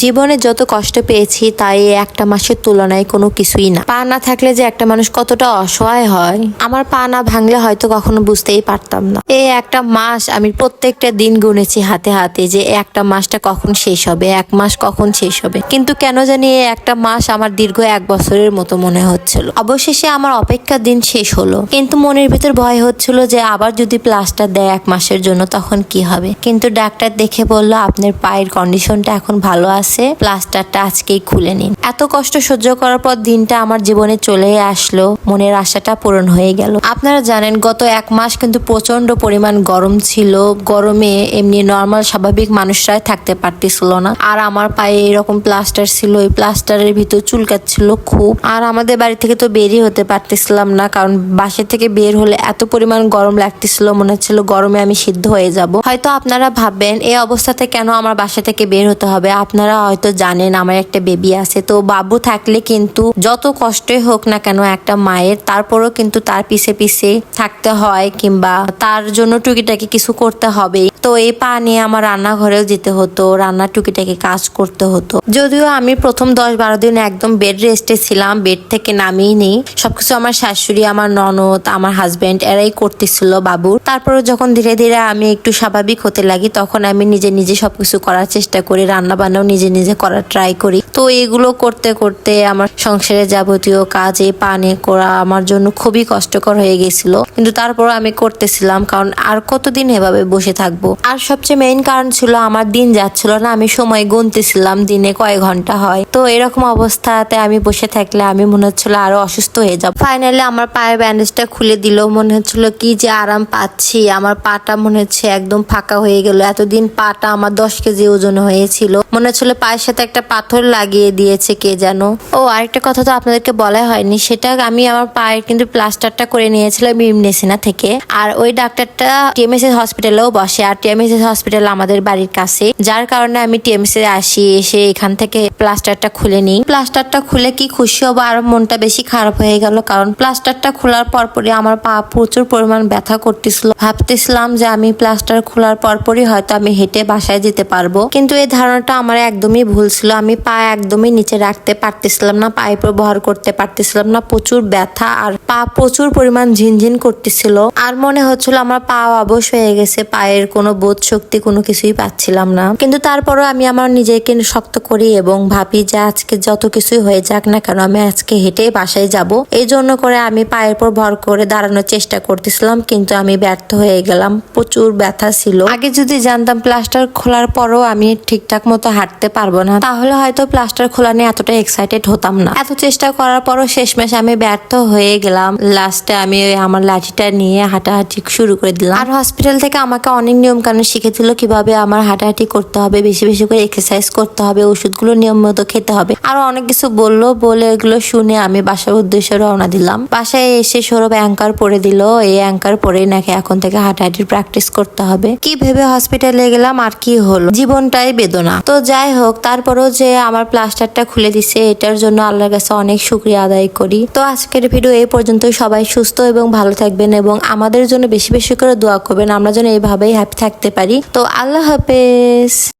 জীবনে যত কষ্ট পেয়েছি, তাই একটা মাসের তুলনায় কোনো কিছুই না। পা না থাকলে যে একটা মানুষ কতটা অসহায় হয়, আমার পা না ভাঙলে হয়তো কখনো বুঝতেই পারতাম না। এই একটা মাস আমি প্রত্যেকটা দিন গুনেছি হাতে হাতে যে একটা মাসটা কখন শেষ হবে, এক মাস কখন শেষ হবে। কিন্তু কেন জানি এই একটা মাস আমার দীর্ঘ এক বছরের মতো মনে হচ্ছিল। অবশেষে আমার অপেক্ষার দিন শেষ হলো। কিন্তু মনের ভিতর ভয় হচ্ছিল যে আবার যদি প্লাস্টার দেয় এক মাসের জন্য তখন কি হবে? কিন্তু ডাক্তার দেখে বলল, আপনার পায়ের কন্ডিশনটা এখন ভালো আছে। প্লাস্টারটা আজকেই খুলে নিন। এত কষ্ট সহ্য করার পর দিনটা আমার জীবনে চলে আসলো, মনের আশাটা পূরণ হয়ে গেল। আপনারা জানেন, গত এক মাস কিন্তু প্রচণ্ড পরিমাণ গরম ছিল। গরমে এমনি নর্মাল স্বাভাবিক মানুষরাই থাকতে পারতেছিল না। আর আমার পায়ে এরকম প্লাস্টার ছিল, এই প্লাস্টারের ভিতর চুলকাচ্ছিল খুব। আর আমাদের বাড়ি থেকে তো বেরই হতে পারতেছিলাম না, কারণ বাসা থেকে বের হলে এত পরিমাণ গরম লাগতেছিল, মনে হচ্ছিল গরমে আমি সিদ্ধ হয়ে যাব। হয়তো আপনারা ভাববেন, এই অবস্থাতে কেন আমার বাসা থেকে বের হতে হবে? আপনারা হয়তো জানেন, আমার একটা বেবি আছে। তো বাবু থাকলে কিন্তু যত কষ্টই হোক না কেন একটা মায়ের, তারপরও কিন্তু তার পিছে পিছে থাকতে হয় কিংবা তার জন্য টুকিটাকি কিছু করতে হবে তো এই পা নিয়ে আমার রান্নাঘরেও যেতে হতো রান্না টুকিটাকি কাজ করতে হতো। যদিও আমি প্রথম দশ বারো দিন একদম বেড রেস্টে ছিলাম বেড থেকে নামিয়ে নেই। সবকিছু আমার শাশুড়ি, আমার ননদ, আমার হাজবেন্ড এরাই করতেছিল বাবুর। তারপরে যখন ধীরে ধীরে আমি একটু স্বাভাবিক হতে লাগি, তখন আমি নিজে নিজে সবকিছু করার চেষ্টা করি রান্না বান্নাও নিজে নিজে করার ট্রাই করি। তো এগুলো করতে করতে আমার সংসারের যাবতীয় কাজ, পানে করা আমার জন্য খুবই কষ্টকর হয়ে গেছিল। কিন্তু তারপর আমি করতেছিলাম, কারণ আর কতদিন এভাবে বসে থাকব? আর সবচেয়ে মেইন কারণ ছিল, আমার দিন যাচ্ছিল না, আমি সময় গুনতেছিলাম, দিনে কয় ঘণ্টা হয়। তো এরকম অবস্থাতে আমি বসে থাকলে আমি মনে হচ্ছিল আরও অসুস্থ হয়ে যাব। ফাইনালি আমার পায়ের ব্যান্ডেজটা খুলে দিল, মনে হচ্ছিল কি যে আরাম পাচ্ছি। আমার পাটা মনে হচ্ছে একদম ফাঁকা হয়ে গেল। এতদিন পাটা আমার দশ কেজি ওজন হয়েছিল। মনে হচ্ছিল পায়ের সাথে একটা পাথর লাগিয়ে দিয়েছে কে যেন ও, আরেকটা কথা তো আপনাদেরকে বলা হয়নি, সেটা আমি আমার পায়ের কিন্তু প্লাস্টারটা করে নিয়েছিলাম ইমনেসিনা থেকে। আর ওই ডাক্তারটা টিএমএসএস হসপিটালেও বসে, আর টিএমএসএস হসপিটাল আমাদের বাড়ির কাছে। যার কারণে আমি টিএমএসএ আসি, এসে এখান থেকে প্লাস্টারটা খুলে নিই। প্লাস্টারটা খুলে কি খুশি হব, আর মনটা বেশি খারাপ হয়ে গেল, কারণ প্লাস্টারটা খোলার পরপরই আমার পা প্রচুর পরিমাণ ব্যথা করতেছিল। ভাবতেছিলাম যে আমি প্লাস্টার খোলার পরপরই হয়তো আমি হেঁটে বাসায় যেতে পারব, কিন্তু এই ধারণাটা আমার একদমই ভুল ছিল। আমি পা একদমই নিচে রাখতে পারতেছিলাম না, পায়ে ব্যবহার করতে পারতেছিলাম না, প্রচুর ব্যথা আর পা প্রচুর পরিমাণ ঝিনঝিন করতেছিল। আর মনে হচ্ছিল আমার পা অবশ হয়ে গেছে, পায়ের কোনো বোধ শক্তি কোনো কিছুই পাচ্ছিলাম না। কিন্তু তারপরও আমি আমার নিজেকে শক্ত করি এবং ভাবি যে আজকে যত কিছুই হয়ে যাক না কেন, আমি আজকে হেঁটে বাসায় যাব। এই জন্য করে আমি পায়ের পর ভর করে দাঁড়ানোর চেষ্টা করতেছিলাম, কিন্তু আমি ব্যর্থ হয়ে গেলাম। প্রচুর ব্যথা ছিল। আগে যদি জানতাম প্লাস্টার খোলার পরও আমি ঠিকঠাক মতো হাঁটতে পারব না। তাহলে হয়তো প্লাস্টার খোলা নিয়ে এতটা এক্সাইটেড হতাম না। এত চেষ্টা করার পরও শেষমেশ আমি ব্যর্থ হয়ে গেলাম। লাস্টে আমি আমার লাঠিটা নিয়ে হাঁটাহাঁটি শুরু করে দিলাম। আর হসপিটাল থেকে আমাকে অনেক নিয়ম কানুন শিখেছিল কীভাবে আমার হাঁটাহাঁটি করতে হবে, বেশি বেশি করে এক্সারসাইজ করতে হবে, ওষুধগুলো নিয়ম মতো খেতে হবে। আরও অনেক কিছু বলল, বলে এগুলো শুনে আমি বাসার উদ্দেশ্যে রওনা দিলাম। বাসায় এসে সৌরভ অ্যাঙ্কার পরে দিল। এই অ্যাঙ্কার পরেই নাকি এখন থেকে হাঁটাহাঁটির প্র্যাকটিস করতে হবে। কি ভেবে হসপিটালে গেলাম আর কি হলো? জীবনটাই বেদনা। তো যাই হোক, তারপরও যে আমার প্লাস্টারটা খুলে দিছে, এটার জন্য আল্লাহর কাছে অনেক শুক্রিয়া আদায় করি। তো আজকের ভিডিও এই পর্যন্ত সবাই সুস্থ এবং ভালো থাকবেন এবং আমাদের জন্য বেশি বেশি করে দোয়া করবেন। আমরা যেন এইভাবেই হ্যাপি থাকতে পারি। তো আল্লাহ হাফেজ।